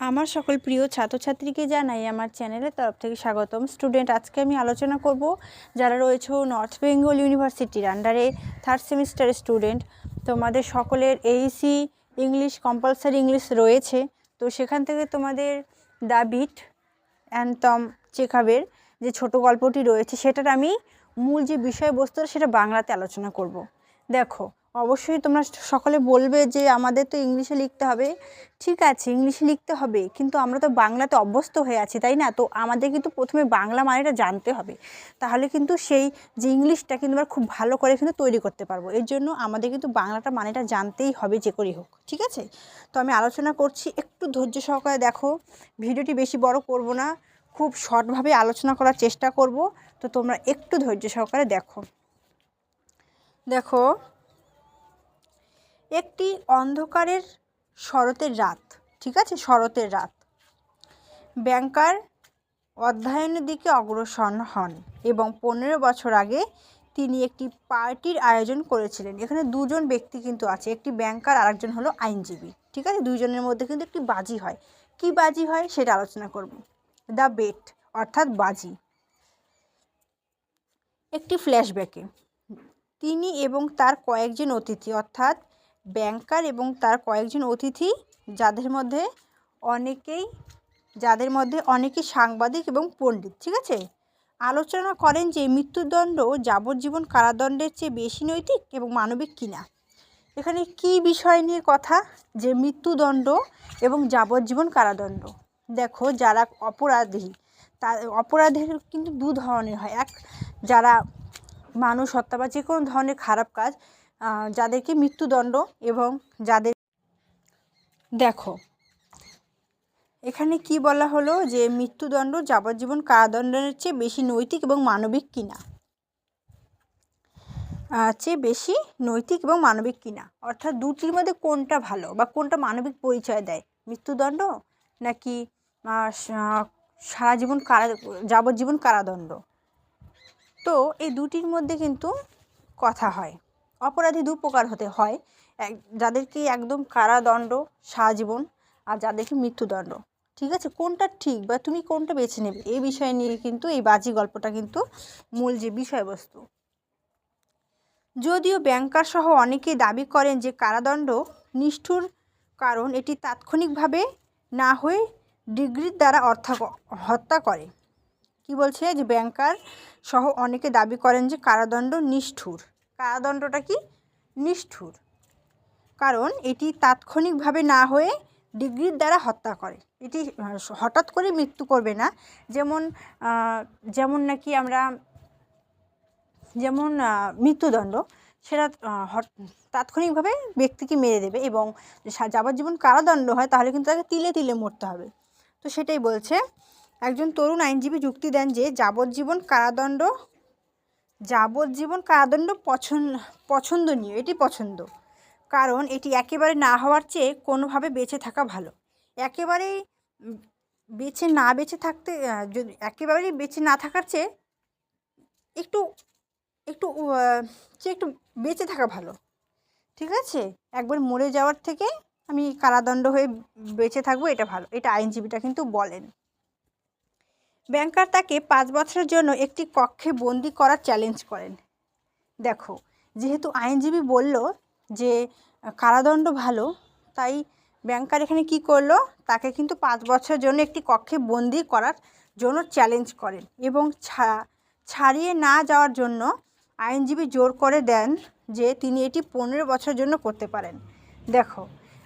আমার সকল প্রিয় ছাত্রছাত্রীকে জানাই আমার চ্যানেলের তরফ থেকে স্বাগতম। স্টুডেন্ট, আজকে আমি আলোচনা করব যারা রয়েছে নর্থ বেঙ্গল ইউনিভার্সিটির আন্ডারে থার্ড সেমিস্টারের স্টুডেন্ট তোমাদের সকলের এইসি ইংলিশ কম্পালসারি ইংলিশ রয়েছে। তো সেখান থেকে তোমাদের দ্য বিট অ্যান্থম চেকাবের যে ছোট গল্পটি রয়েছে, সেটার আমি মূল যে বিষয়বস্তু সেটা বাংলাতে আলোচনা করব। দেখো অবশ্যই তোমরা সকলে বলবে যে আমাদের তো ইংলিশে লিখতে হবে। ঠিক আছে, ইংলিশে লিখতে হবে, কিন্তু আমরা তো বাংলাতে অভ্যস্ত হয়ে আছি, তাই না? তো আমাদের কিন্তু প্রথমে বাংলা মানেটা জানতে হবে। তাহলে কিন্তু সেই যে ইংলিশটা কিন্তু আমরা খুব ভালো করে কিন্তু তৈরি করতে পারব। এর জন্য আমাদের কিন্তু বাংলাটা মানেটা জানতেই হবে যে করেই হোক। ঠিক আছে? তো আমি আলোচনা করছি, একটু ধৈর্য সহকারে দেখো। ভিডিওটি বেশি বড় করব না, খুব শর্টভাবে আলোচনা করার চেষ্টা করব। তো তোমরা একটু ধৈর্য সহকারে দেখো। দেখো একটি অন্ধকারের শরতের রাত, ঠিক আছে? শরতের রাত। ব্যাংকার অধ্যয়নের দিকে অগ্রসর হন এবং পনেরো বছর আগে তিনি একটি পার্টির আয়োজন করেছিলেন। এখানে দুজন ব্যক্তি কিন্তু আছে, একটি ব্যাংকার আর একজন হলো আইনজীবী, ঠিক আছে? দুইজনের মধ্যে কিন্তু একটি বাজি হয়। কি বাজি হয় সেটা আলোচনা করব। দ্য বেট, অর্থাৎ বাজি। একটি ফ্ল্যাশব্যাকে। তিনি এবং তার কয়েকজন অতিথি, অর্থাৎ ব্যাংকার এবং তার কয়েকজন অতিথি, যাদের মধ্যে অনেকেই, যাদের মধ্যে অনেকেই সাংবাদিক এবং পণ্ডিত, ঠিক আছে? আলোচনা করেন যে মৃত্যুদণ্ড যাবজ্জীবন কারাদণ্ডের চেয়ে বেশি নৈতিক এবং মানবিক কিনা। এখানে কি বিষয় নিয়ে কথা? যে মৃত্যুদণ্ড এবং যাবজ্জীবন কারাদণ্ড। দেখো, যারা অপরাধী, তা, অপরাধের কিন্তু দু ধরনের হয়। এক, যারা মানুষ হত্যা বা যে কোনো ধরনের খারাপ কাজ যাদেরকে মৃত্যুদণ্ড এবং যাদের দেখো, এখানে কি বলা হলো যে মৃত্যুদণ্ড যাবজ্জীবন কারাদণ্ডের চেয়ে বেশি নৈতিক এবং মানবিক কিনা? চেয়ে বেশি নৈতিক এবং মানবিক কিনা? অর্থাৎ দুটির মধ্যে কোনটা ভালো বা কোনটা মানবিক পরিচয় দেয়? মৃত্যুদণ্ড নাকি সারা জীবন কারা, যাবজ্জীবন কারাদণ্ড? তো এই দুটির মধ্যে কিন্তু কথা হয়। অপরাধী দু প্রকার হতে হয়। এক, যাদেরকে একদম কারাদণ্ড সারাজীবন আর যাদেরকে মৃত্যুদণ্ড। ঠিক আছে? কোনটা ঠিক বা তুমি কোনটা বেছে নেবে? এই বিষয় নিয়ে কিন্তু, এই বাজি গল্পটা কিন্তু মূল যে বিষয়বস্তু। যদিও ব্যাংকার সহ অনেকেই দাবি করেন যে কারাদণ্ড নিষ্ঠুর কারণ এটি তাৎক্ষণিকভাবে না হয়ে ডিগ্রির দ্বারা অর্থ হত্যা করে। কি বলছে? যে ব্যাংকার সহ অনেকে দাবি করেন যে কারাদণ্ড নিষ্ঠুর। কারাদণ্ডটা কি? নিষ্ঠুর। কারণ এটি তাৎক্ষণিকভাবে না হয়ে ডিগ্রির দ্বারা হত্যা করে। এটি হঠাৎ করে মৃত্যু করবে না। যেমন যেমন নাকি আমরা, যেমন মৃত্যুদণ্ড, সেটা তাৎক্ষণিকভাবে ব্যক্তিকে মেরে দেবে এবং যাবজ্জীবন কারাদণ্ড হয়, তাহলে কিন্তু তাকে তিলে তিলে মরতে হবে। তো সেটাই বলছে। একজন তরুণ আইনজীবী যুক্তি দেন যে, যাবজ্জীবন কারাদণ্ড যাবজ্জীবন কারাদণ্ড পছন্দ পছন্দনীয়, এটি পছন্দ। কারণ এটি একেবারে না হওয়ার চেয়ে কোনোভাবে বেঁচে থাকা ভালো। একেবারেই বেঁচে না বেঁচে থাকতে যদি একেবারেই বেঁচে না থাকার চেয়ে একটু একটু চেয়ে একটু বেঁচে থাকা ভালো। ঠিক আছে? একবার মরে যাওয়ার থেকে আমি কারাদণ্ড হয়ে বেঁচে থাকব, এটা ভালো। এটা আইনজীবীটা কিন্তু বলেন। ব্যাংকার তাকে পাঁচ বছরের জন্য একটি কক্ষে বন্দি করার চ্যালেঞ্জ করেন। দেখো, যেহেতু আইনজীবী বলল যে, কারাদণ্ড ভালো, তাই ব্যাংকার এখানে কি করল? তাকে কিন্তু পাঁচ বছরের জন্য একটি কক্ষে বন্দি করার জন্য চ্যালেঞ্জ করেন এবং ছাড়িয়ে না যাওয়ার জন্য আইনজীবী জোর করে দেন যে, তিনি এটি পনেরো বছরের জন্য করতে পারেন। দেখো,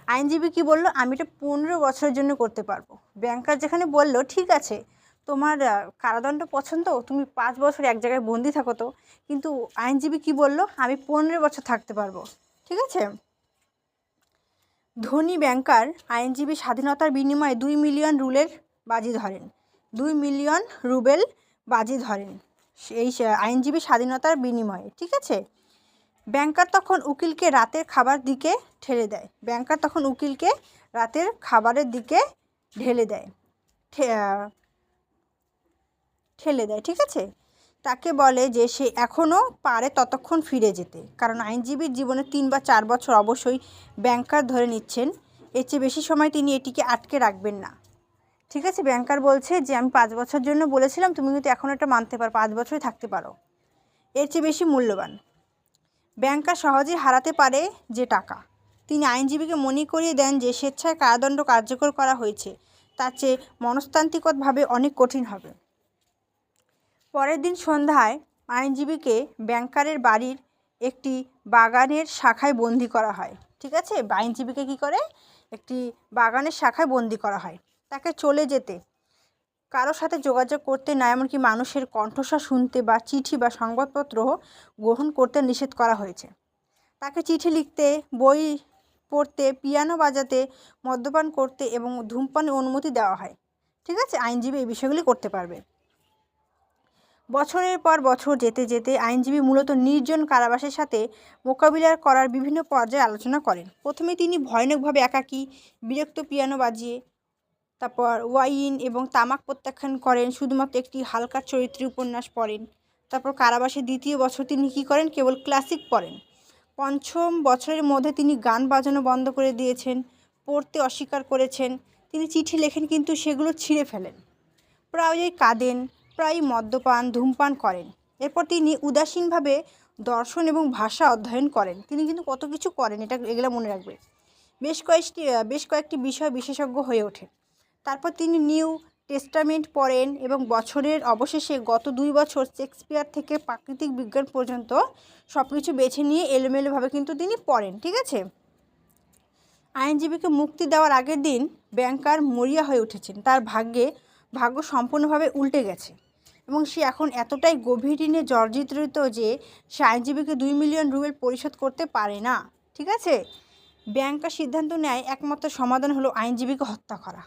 আইনজীবী কি বলল? আমি এটা পনেরো বছরের জন্য করতে পারব। ব্যাংকার যেখানে বলল, ঠিক আছে তোমার কারাদণ্ড পছন্দ? তুমি পাঁচ বছর এক জায়গায় বন্দি থাকো তো। কিন্তু আইনজীবী কি বলল? আমি পনেরো বছর থাকতে পারব। ঠিক আছে? ধনী ব্যাংকার আইনজীবী স্বাধীনতার বিনিময়ে দুই মিলিয়ন রুলের বাজি ধরেন। দুই মিলিয়ন রুবেল বাজি ধরেন এই আইনজীবী স্বাধীনতার বিনিময়ে। ঠিক আছে? ব্যাংকার তখন উকিলকে রাতের খাবার দিকে ঠেলে দেয়। ব্যাংকার তখন উকিলকে রাতের খাবারের দিকে ঢেলে দেয়। ঠেলে দেয়, ঠিক আছে? তাকে বলে যে সে এখনও পারে ততক্ষণ ফিরে যেতে। কারণ আইনজীবীর জীবনে তিন বা চার বছর অবশ্যই ব্যাংকার ধরে নিচ্ছেন। এর চেয়ে বেশি সময় তিনি এটিকে আটকে রাখবেন না। ঠিক আছে, ব্যাংকার বলছে যে, আমি পাঁচ বছর জন্য বলেছিলাম, তুমি কিন্তু এখন এটা মানতে পারো, পাঁচ বছরই থাকতে পারো। এর চেয়ে বেশি মূল্যবান। ব্যাংকার সহজেই হারাতে পারে যে টাকা। তিনি আইনজীবীকে মনে করিয়ে দেন যে, স্বেচ্ছায় কারাদণ্ড কার্যকর করা হয়েছে। তার চেয়ে মনস্তান্ত্রিকভাবে অনেক কঠিন হবে। পরের দিন সন্ধ্যায় আইনজীবীকে ব্যাংকারের বাড়ির একটি বাগানের শাখায় বন্দি করা হয়। ঠিক আছে? আইনজীবীকে কী করে? একটি বাগানের শাখায় বন্দি করা হয়। তাকে চলে যেতে। কারোর সাথে যোগাযোগ করতে না, এমনকি মানুষের কণ্ঠস্বর শুনতে বা চিঠি বা সংবাদপত্র গ্রহণ করতে নিষেধ করা হয়েছে। তাকে চিঠি লিখতে, বই পড়তে, পিয়ানো বাজাতে, মদ্যপান করতে এবং ধূমপানের অনুমতি দেওয়া হয়। ঠিক আছে? আইনজীবী এই বিষয়গুলি করতে পারবে। বছরের পর বছর যেতে যেতে আইনজীবী মূলত নির্জন কারাবাসের সাথে মোকাবিলা করার বিভিন্ন পর্যায়ে আলোচনা করেন। প্রথমে তিনি ভয়ানকভাবে একাকী, বিরক্ত পিয়ানো বাজিয়ে, তারপর ওয়াইন এবং তামাক প্রত্যাখ্যান করেন, শুধুমাত্র একটি হালকা চরিত্রের উপন্যাস পড়েন। তারপর কারাবাসের দ্বিতীয় বছর তিনি কী করেন? কেবল ক্লাসিক পড়েন। পঞ্চম বছরের মধ্যে তিনি গান বাজানো বন্ধ করে দিয়েছেন, পড়তে অস্বীকার করেছেন। তিনি চিঠি লেখেন কিন্তু সেগুলো ছিঁড়ে ফেলেন। প্রায়ই কাঁদেন প্রায়ই মদ্যপান, ধূমপান করেন। এরপর তিনি উদাসীনভাবে দর্শন এবং ভাষা অধ্যয়ন করেন। তিনি কিন্তু কত কিছু করেন, এটা এগুলো মনে রাখবে। বেশ কয়েকটি বেশ কয়েকটি বিষয় বিশেষজ্ঞ হয়ে ওঠে তারপর তিনি নিউ টেস্টামেন্ট পড়েন এবং বছরের অবশেষে গত দুই বছর শেক্সপিয়ার থেকে প্রাকৃতিক বিজ্ঞান পর্যন্ত সব কিছু বেছে নিয়ে এলোমেলোভাবে কিন্তু তিনি পড়েন, ঠিক আছে? আইনজীবীকে মুক্তি দেওয়ার আগের দিন ব্যাংকার মরিয়া হয়ে উঠেছেন। তার ভাগ্যে ভাগ্য সম্পূর্ণভাবে উল্টে গেছে। এবং সে এখন এতটাই গভীর ঋণে জর্জরিত যে সে আইনজীবীকে দুই মিলিয়ন রুবেল পরিশোধ করতে পারে না, ঠিক আছে? ব্যাংকার সিদ্ধান্ত নেয় একমাত্র সমাধান হলো আইনজীবীকে হত্যা করা।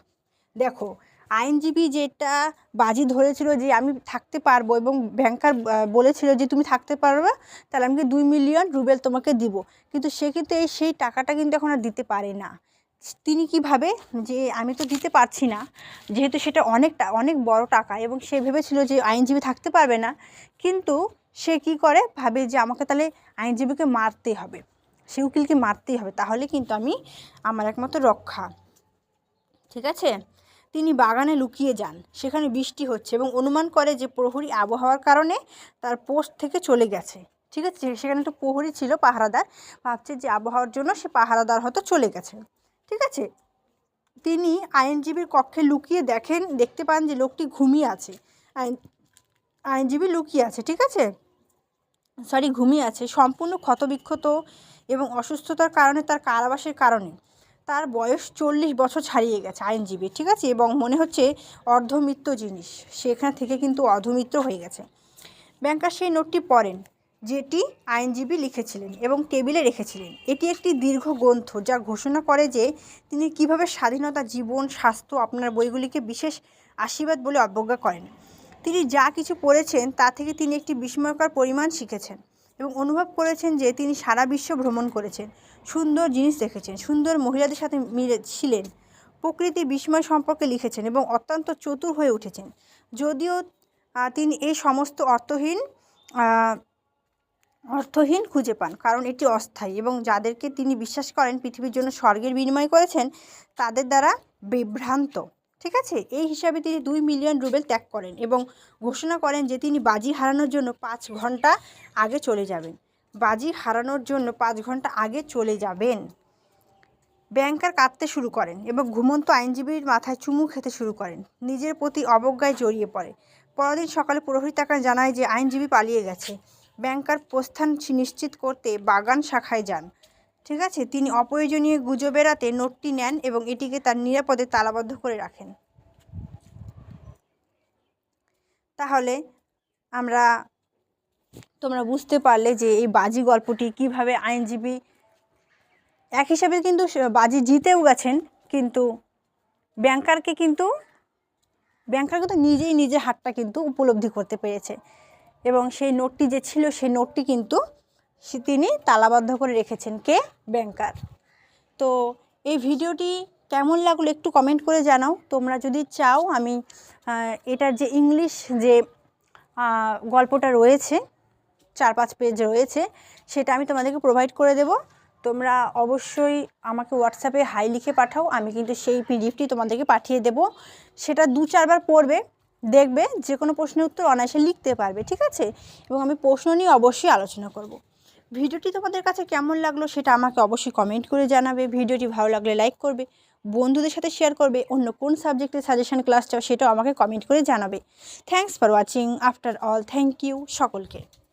দেখো, আইনজীবী যেটা বাজি ধরেছিল যে আমি থাকতে পারব এবং ব্যাংকার বলেছিল যে তুমি থাকতে পারবে, তাহলে আমি দুই মিলিয়ন রুবেল তোমাকে দিব। কিন্তু সে কিন্তু সেই টাকাটা কিন্তু এখন আর দিতে পারে না। তিনি কি ভাবে যে আমি তো দিতে পারছি না, যেহেতু সেটা অনেকটা, অনেক বড় টাকা এবং সে ভেবেছিল যে আইনজীবী থাকতে পারবে না, কিন্তু সে কি করে? ভাবে যে আমাকে তাহলে আইনজীবীকে মারতে হবে, সে উকিলকে মারতেই হবে, তাহলে কিন্তু আমি আমার একমাত্র রক্ষা। ঠিক আছে? তিনি বাগানে লুকিয়ে যান, সেখানে বৃষ্টি হচ্ছে এবং অনুমান করে যে প্রহরী আবহাওয়ার কারণে তার পোস্ট থেকে চলে গেছে। ঠিক আছে? সেখানে একটা প্রহরী ছিল, পাহারাদার, ভাবছে যে আবহাওয়ার জন্য সে পাহারাদার হয়তো চলে গেছে। ঠিক আছে? তিনি আইনজীবীর কক্ষে লুকিয়ে দেখেন, দেখতে পান যে লোকটি ঘুমিয়ে আছে। আইন, আইনজীবী লুকিয়ে আছে, ঠিক আছে? সরি, ঘুমিয়ে আছে। সম্পূর্ণ ক্ষতবিক্ষত এবং অসুস্থতার কারণে তার কারাবাসের কারণে। তার বয়স চল্লিশ বছর ছাড়িয়ে গেছে আইনজীবী, ঠিক আছে? এবং মনে হচ্ছে অর্ধমৃত্য জিনিস। সেখান থেকে কিন্তু অর্ধমিত্র হয়ে গেছে। ব্যাংকার সেই নোটটি পড়েন। যেটি আইনজীবী লিখেছিলেন এবং টেবিলে রেখেছিলেন। এটি একটি দীর্ঘ গ্রন্থ যা ঘোষণা করে যে তিনি কীভাবে স্বাধীনতা, জীবন, স্বাস্থ্য আপনার বইগুলিকে বিশেষ আশীর্বাদ বলে অবজ্ঞা করেন। তিনি যা কিছু পড়েছেন তা থেকে তিনি একটি বিস্ময়কর পরিমাণ শিখেছেন এবং অনুভব করেছেন যে তিনি সারা বিশ্ব ভ্রমণ করেছেন, সুন্দর জিনিস দেখেছেন, সুন্দর মহিলাদের সাথে মিলে ছিলেন, প্রকৃতি বিস্ময় সম্পর্কে লিখেছেন এবং অত্যন্ত চতুর হয়ে উঠেছেন। যদিও তিনি এই সমস্ত অর্থহীন অর্থহীন খুঁজে পান, কারণ এটি অস্থায়ী এবং যাদেরকে তিনি বিশ্বাস করেন পৃথিবীর জন্য স্বর্গের বিনিময় করেছেন, তাদের দ্বারা বিভ্রান্ত। ঠিক আছে? এই হিসাবে তিনি দুই মিলিয়ন রুবেল ত্যাগ করেন এবং ঘোষণা করেন যে তিনি বাজি হারানোর জন্য পাঁচ ঘণ্টা আগে চলে যাবেন। বাজি হারানোর জন্য পাঁচ ঘণ্টা আগে চলে যাবেন। ব্যাংকার কাঁদতে শুরু করেন এবং ঘুমন্ত আইনজীবীর মাথায় চুমু খেতে শুরু করেন। নিজের প্রতি অবজ্ঞায় জড়িয়ে পড়ে। পরদিন সকালে পুরোহিত তাকে জানায় যে আইনজীবী পালিয়ে গেছে। ব্যাংকার প্রস্থান নিশ্চিত করতে বাগান শাখায় যান। ঠিক আছে? তিনি অপ্রয়োজনীয় গুজব এড়াতে নোটটি নেন এবং এটিকে তার নিরাপদে তালাবদ্ধ করে রাখেন। তাহলে আমরা, তোমরা বুঝতে পারলে যে এই বাজি গল্পটি কীভাবে আইনজীবী, এক হিসাবে কিন্তু বাজি জিতেও গেছেন, কিন্তু ব্যাংকারকে কিন্তু, ব্যাংকার কিন্তু নিজেই নিজের হাতটা কিন্তু উপলব্ধি করতে পেরেছে। এবং সেই নোটটি যে ছিল, সেই নোটটি কিন্তু তিনি তালাবদ্ধ করে রেখেছেন কে? ব্যাংকার। তো এই ভিডিওটি কেমন লাগল একটু কমেন্ট করে জানাও। তোমরা যদি চাও, আমি এটার যে ইংলিশ যে গল্পটা রয়েছে, চার পাঁচ পেজ রয়েছে, সেটা আমি তোমাদেরকে প্রোভাইড করে দেব। তোমরা অবশ্যই আমাকে হোয়াটসঅ্যাপে হাই লিখে পাঠাও, আমি কিন্তু সেই পিডিএফটি তোমাদেরকে পাঠিয়ে দেব। সেটা দু চারবার পড়বে দেখবে যে কোনো প্রশ্নের উত্তর অনায়াসে লিখতে পারবে, ঠিক আছে? এবং আমি প্রশ্ন নিয়ে অবশ্যই আলোচনা করব। ভিডিওটি তোমাদের কাছে কেমন লাগল সেটা আমাকে অবশ্যই কমেন্ট করে জানাবে। ভিডিওটি ভালো লাগলে লাইক করবে, বন্ধুদের সাথে শেয়ার করবে, অন্য কোন সাবজেক্টের সাজেশান ক্লাস চাও সেটাও আমাকে কমেন্ট করে জানাবে। Thanks for watching after all thank you সকলকে।